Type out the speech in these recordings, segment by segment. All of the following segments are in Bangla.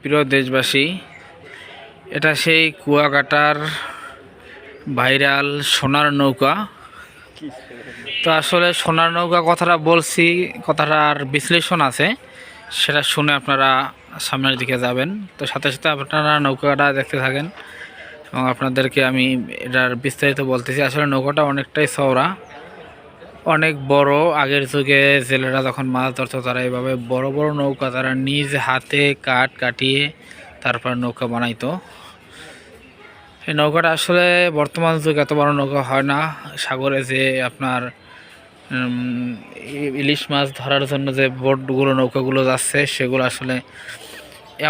প্রিয় দেশবাসী, এটা সেই কুয়াকাটার ভাইরাল সোনার নৌকা। তো আসলে সোনার নৌকা কথাটা বলছি কথাটার বিশ্লেষণ আছে, সেটা শুনে আপনারা সামনের দিকে যাবেন। তো সাথে সাথে আপনারা নৌকাটা দেখতে থাকেন, এবং আপনাদেরকে আমি এটার বিস্তারিত বলতেছি। আসলে নৌকাটা অনেকটাই চওড়া অনেক বড়। আগের যুগে জেলেরা যখন মাছ ধরতো, তারা এইভাবে বড় বড় নৌকা তারা নিজ হাতে কাঠ কাটিয়ে তারপর নৌকা বানাইতো। এই নৌকাটা আসলে বর্তমান যুগে এত বড় নৌকা হয় না। সাগরে যে আপনার ইলিশ মাছ ধরার জন্য যে বোটগুলো, নৌকাগুলো যাচ্ছে, সেগুলো আসলে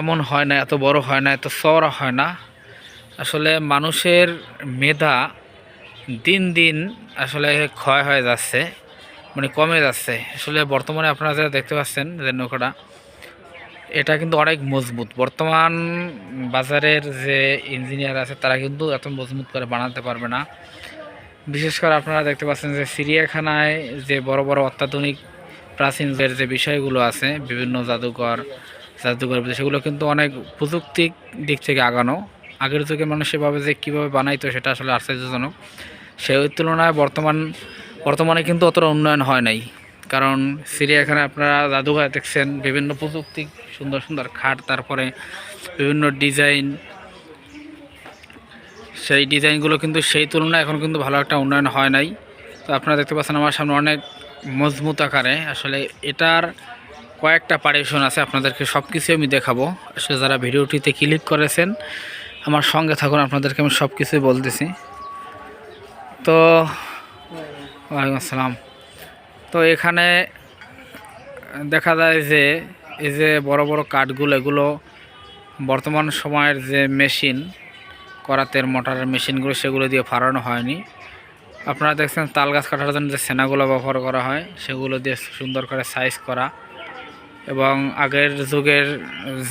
এমন হয় না, এত বড় হয় না, এত চওড়া হয় না। আসলে মানুষের মেধা দিন দিন আসলে ক্ষয় হয়ে যাচ্ছে মানে কমে যাচ্ছে। আসলে বর্তমানে আপনারা যারা দেখতে পাচ্ছেন, যে নৌকাটা, এটা কিন্তু অনেক মজবুত। বর্তমান বাজারের যে ইঞ্জিনিয়ার আছে, তারা কিন্তু এত মজবুত করে বানাতে পারবে না। বিশেষ করে আপনারা দেখতে পাচ্ছেন যে চিড়িয়াখানায় যে বড় বড় অত্যাধুনিক প্রাচীনদের যে বিষয়গুলো আছে, বিভিন্ন জাদুঘর জাদুঘর সেগুলো কিন্তু অনেক প্রযুক্তিক দিক থেকে আগানো। আগের যুগে মানুষ সেভাবে যে কীভাবে বানাইতো, সেটা আসলে আশ্চর্যজনক। সেই তুলনায় বর্তমান, বর্তমানে কিন্তু অতটা উন্নয়ন হয় নাই। কারণ চিড়িয়াখানায় আপনারা জাদুঘরে দেখছেন, বিভিন্ন প্রযুক্তি, সুন্দর সুন্দর খাট, তারপরে বিভিন্ন ডিজাইন। সেই ডিজাইনগুলো কিন্তু সেই তুলনায় এখন কিন্তু ভালো একটা উন্নয়ন হয় নাই। তো আপনারা দেখতে পাচ্ছেন আমার সামনে অনেক মজবুত আকারে। আসলে এটার কয়েকটা পারিশন আছে, আপনাদেরকে সব কিছুই আমি দেখাবো। আসলে যারা ভিডিওটিতে ক্লিক করেছেন, আমার সঙ্গে থাকুন, আপনাদেরকে আমি সব কিছুই বলতেছি। তো ওয়ালাইকুম আসসালাম। তো এখানে দেখা যায় যে এই যে বড় বড় কাঠগুলো, এগুলো বর্তমান সময়ের যে মেশিন, করাতের মোটরের মেশিনগুলো, সেগুলো দিয়ে ফাড়ানো হয়নি। আপনারা দেখছেন তাল গাছ কাটার জন্য যে সেনাগুলো ব্যবহার করা হয়, সেগুলো দিয়ে সুন্দর করে সাইজ করা এবং আগের যুগের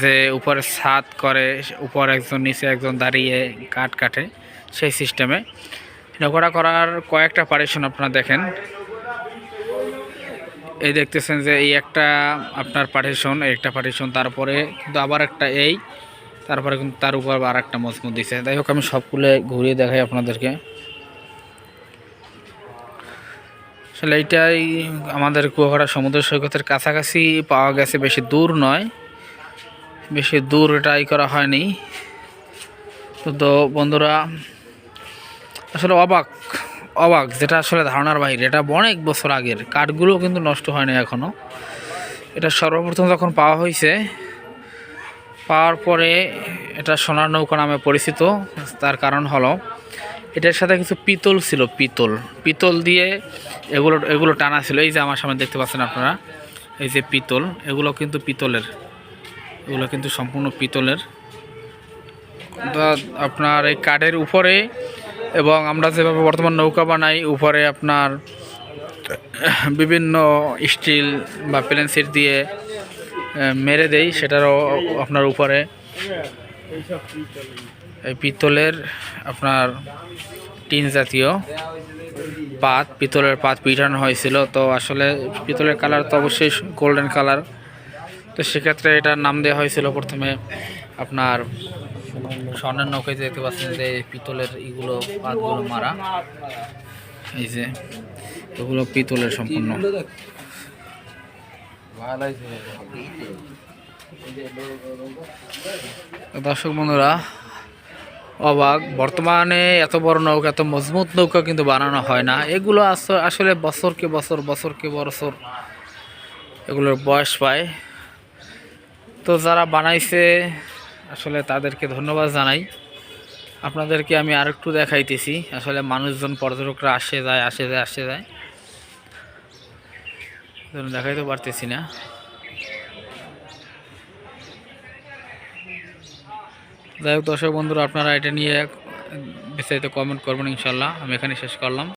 যে উপরে ছাদ করে, উপর একজন, নিচে একজন দাঁড়িয়ে কাঠ কাটে সেই সিস্টেমে নৌকাটা করার কয়েকটা পারিশন আপনারা দেখেন। এই দেখতেছেন যে এই একটা আপনার পার্টিশন একটা পার্টিশন তারপরে কিন্তু আবার একটা এই, তারপরে কিন্তু তার উপর আর একটা মজবুত দিছে। যাই হোক, আমি সবগুলো ঘুরিয়ে দেখাই আপনাদেরকে। আসলে এইটাই আমাদের কুয়াকাটা সমুদ্র সৈকতের কাছাকাছি পাওয়া গেছে, বেশি দূর নয়। বেশি দূর এটাই করা হয়নি। তো বন্ধুরা আসলে অবাক অবাক যেটা আসলে ধারণার বাইরে এটা অনেক বছর আগের। কাঠগুলো কিন্তু নষ্ট হয়নি এখনও এটা সর্বপ্রথম যখন পাওয়া হয়েছে, পাওয়ার পরে এটা সোনার নৌকা নামে পরিচিত, তার কারণ হলো এটার সাথে কিছু পিতল ছিল, পিতল। পিতল দিয়ে এগুলো এগুলো টানা ছিল। এই যে আমার সামনে দেখতে পাচ্ছেন আপনারা, এই যে পিতল, এগুলো কিন্তু পিতলের। এগুলো কিন্তু সম্পূর্ণ পিতলের। আপনার এই কাঠের উপরে এবং আমরা যেভাবে বর্তমান নৌকা বানাই, উপরে আপনার বিভিন্ন স্টিল বা প্লেন সিট দিয়ে মেরে দেই, সেটারও আপনার উপরে। এই পিতলের আপনার টিন জাতীয় পাত, পিতলের পাত পিঠানো হয়েছিল। তো আসলে পিতলের কালার তো অবশ্যই গোল্ডেন কালার তো সেক্ষেত্রে এটার নাম দেওয়া হয়েছিল প্রথমে আপনার স্বর্ণের নৌকায় দেখতে পাচ্ছেন যে পিতলের এগুলো পাতগুলো মারা। এই যে, এগুলো পিতলের সম্পূর্ণ। দর্শক বন্ধুরা, অবাক। বর্তমানে এত বড় নৌকা, এত মজবুত নৌকা কিন্তু বানানো হয় না। এগুলো আস- আসলে বছরকে বছর বছরকে বছর এগুলোর বয়স পায়। তো যারা বানাইছে আসলে তাদেরকে ধন্যবাদ জানাই। আপনাদেরকে আমি আরেকটু দেখাইতেছি। আসলে মানুষজন পর্যটকরা আসে যায় আসে যায় আসে যায়। দেখাইতে পারতেছি না। যাই হোক দর্শক বন্ধুরা, আপনারা এটা নিয়ে বিস্তারিত কমেন্ট করবেন ইনশাল্লাহ। আমি এখানে শেষ করলাম।